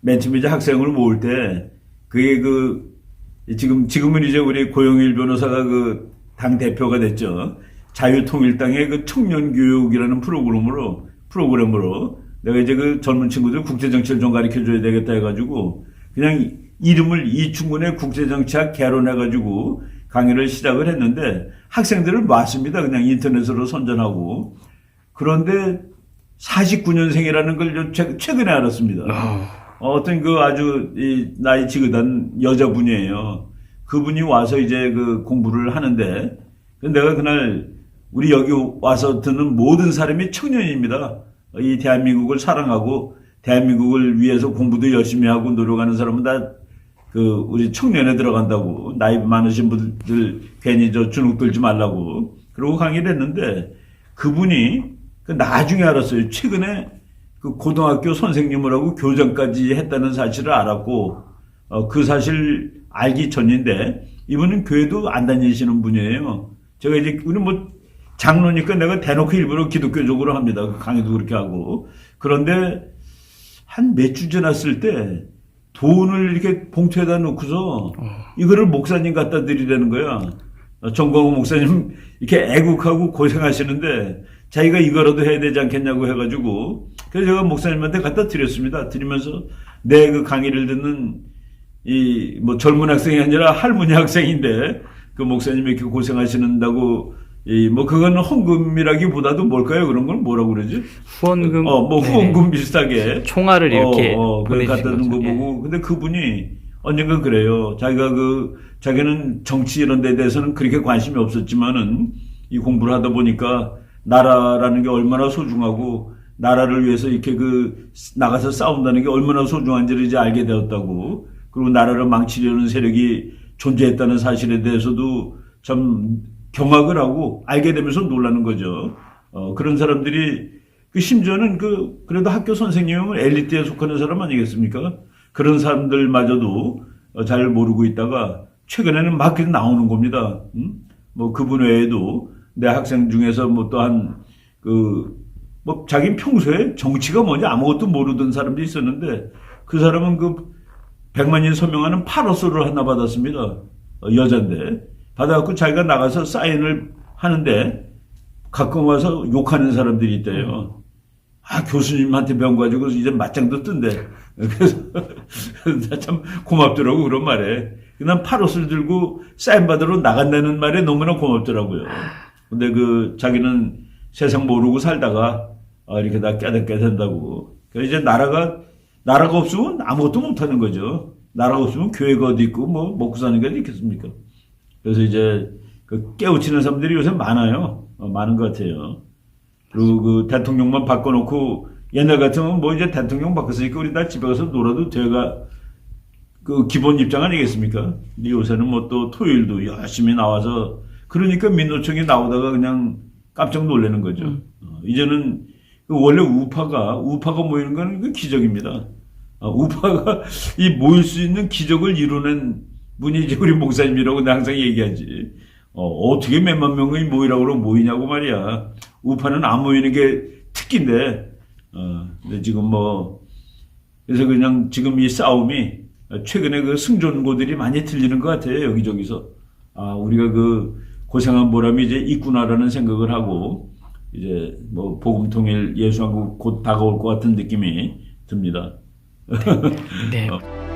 맨 처음에 이제 학생을 모을 때 그게 그 지금 지금은 이제 우리 고영일 변호사가 그 당 대표가 됐죠. 자유통일당의 그 청년 교육이라는 프로그램으로 프로그램으로 내가 이제 그 젊은 친구들 국제 정치를 좀 가르쳐 줘야 되겠다 해 가지고 그냥 이름을 이충군의 국제 정치학 개론해 가지고 강의를 시작을 했는데 학생들을 놨습니다. 그냥 인터넷으로 선전하고. 그런데 49년생이라는 걸 최- 최근에 알았습니다. 아, 어떤 그 아주 이 나이 지긋한 여자분이에요. 그분이 와서 이제 그 공부를 하는데 그 내가 그날 우리 여기 와서 듣는 모든 사람이 청년입니다. 이 대한민국을 사랑하고 대한민국을 위해서 공부도 열심히 하고 노력하는 사람은 다 그 우리 청년에 들어간다고 나이 많으신 분들 괜히 저 주눅 들지 말라고 그러고 강의를 했는데 그분이 그 나중에 알았어요. 최근에 그 고등학교 선생님을 하고 교장까지 했다는 사실을 알았고 어, 그 사실 알기 전인데 이분은 교회도 안 다니시는 분이에요. 제가 이제 우리 뭐 장로니까 내가 대놓고 일부러 기독교적으로 합니다. 그 강의도 그렇게 하고 그런데 한 몇 주 지났을 때 돈을 이렇게 봉투에다 놓고서 이거를 목사님 갖다 드리라는 거야. 어, 정광호 목사님 이렇게 애국하고 고생하시는데 자기가 이거라도 해야 되지 않겠냐고 해가지고 그래서 제가 목사님한테 갖다 드렸습니다. 드리면서 내 그 강의를 듣는 이 뭐 젊은 학생이 아니라 할머니 학생인데 그 목사님이 이렇게 고생하시는다고 이뭐 그거는 헌금이라기보다도 뭘까요? 그런 건 뭐라고 그러지? 후원금. 어뭐 네. 후원금 비슷하게 총알을 이렇게 어, 어, 그걸 보내주신 갖다 놓은 거 거죠. 예. 보고 근데 그분이 언젠가 그래요. 자기가 그 자기는 정치 이런 데 대해서는 그렇게 관심이 없었지만은 이 공부를 하다 보니까 나라라는 게 얼마나 소중하고 나라를 위해서 이렇게 그 나가서 싸운다는 게 얼마나 소중한지를 이제 알게 되었다고 그리고 나라를 망치려는 세력이 존재했다는 사실에 대해서도 참 경악을 하고 알게 되면서 놀라는 거죠. 어, 그런 사람들이 그 심지어는 그 그래도 학교 선생님은 엘리트에 속하는 사람 아니겠습니까? 그런 사람들마저도 어, 잘 모르고 있다가 최근에는 막 나오는 겁니다. 음? 뭐 그분 외에도 내 학생 중에서 뭐 또한 그 뭐 자기 평소에 정치가 뭐냐 아무것도 모르던 사람도 있었는데 그 사람은 그 백만인 서명하는 파로소를 하나 받았습니다. 어, 여잔데 받아갖고 자기가 나가서 사인을 하는데 가끔 와서 욕하는 사람들이 있대요. 아 교수님한테 배운 거 가지고 이제 맞짱도 뜬대. 그래서 나참 고맙더라고 그런 말에. 난 파롯을 들고 사인 받으러 나간다는 말에 너무나 고맙더라고요. 근데 그 자기는 세상 모르고 살다가 아, 이렇게 다 깨닫게 된다고. 그래서 이제 나라가 나라가 없으면 아무것도 못하는 거죠. 나라가 없으면 교회가 어디 있고 뭐 먹고 사는 게 어디 있겠습니까? 그래서 이제 그 깨우치는 사람들이 요새 많아요. 어, 많은 것 같아요. 그리고 그 대통령만 바꿔놓고 옛날 같으면 뭐 이제 대통령 바꿨으니까 우리 다 집에 가서 놀아도 돼가 그 기본 입장 아니겠습니까? 근데 요새는 뭐 또 토요일도 열심히 나와서 그러니까 민노총이 나오다가 그냥 깜짝 놀라는 거죠. 어, 이제는 그 원래 우파가 우파가 모이는 건그 기적입니다. 어, 우파가 이 모일 수 있는 기적을 이루는 분이 이제 우리 목사님이라고 내가 항상 얘기하지. 어, 어떻게 몇만 명이 모이라고 모이냐고 말이야. 우파는 안 모이는 게 특기인데, 어, 근데 지금 뭐, 그래서 그냥 지금 이 싸움이 최근에 그 승전고들이 많이 들리는 것 같아요, 여기저기서. 아, 우리가 그 고생한 보람이 이제 있구나라는 생각을 하고, 이제 뭐 복음 통일 예수한국 곧 다가올 것 같은 느낌이 듭니다. 네. 어.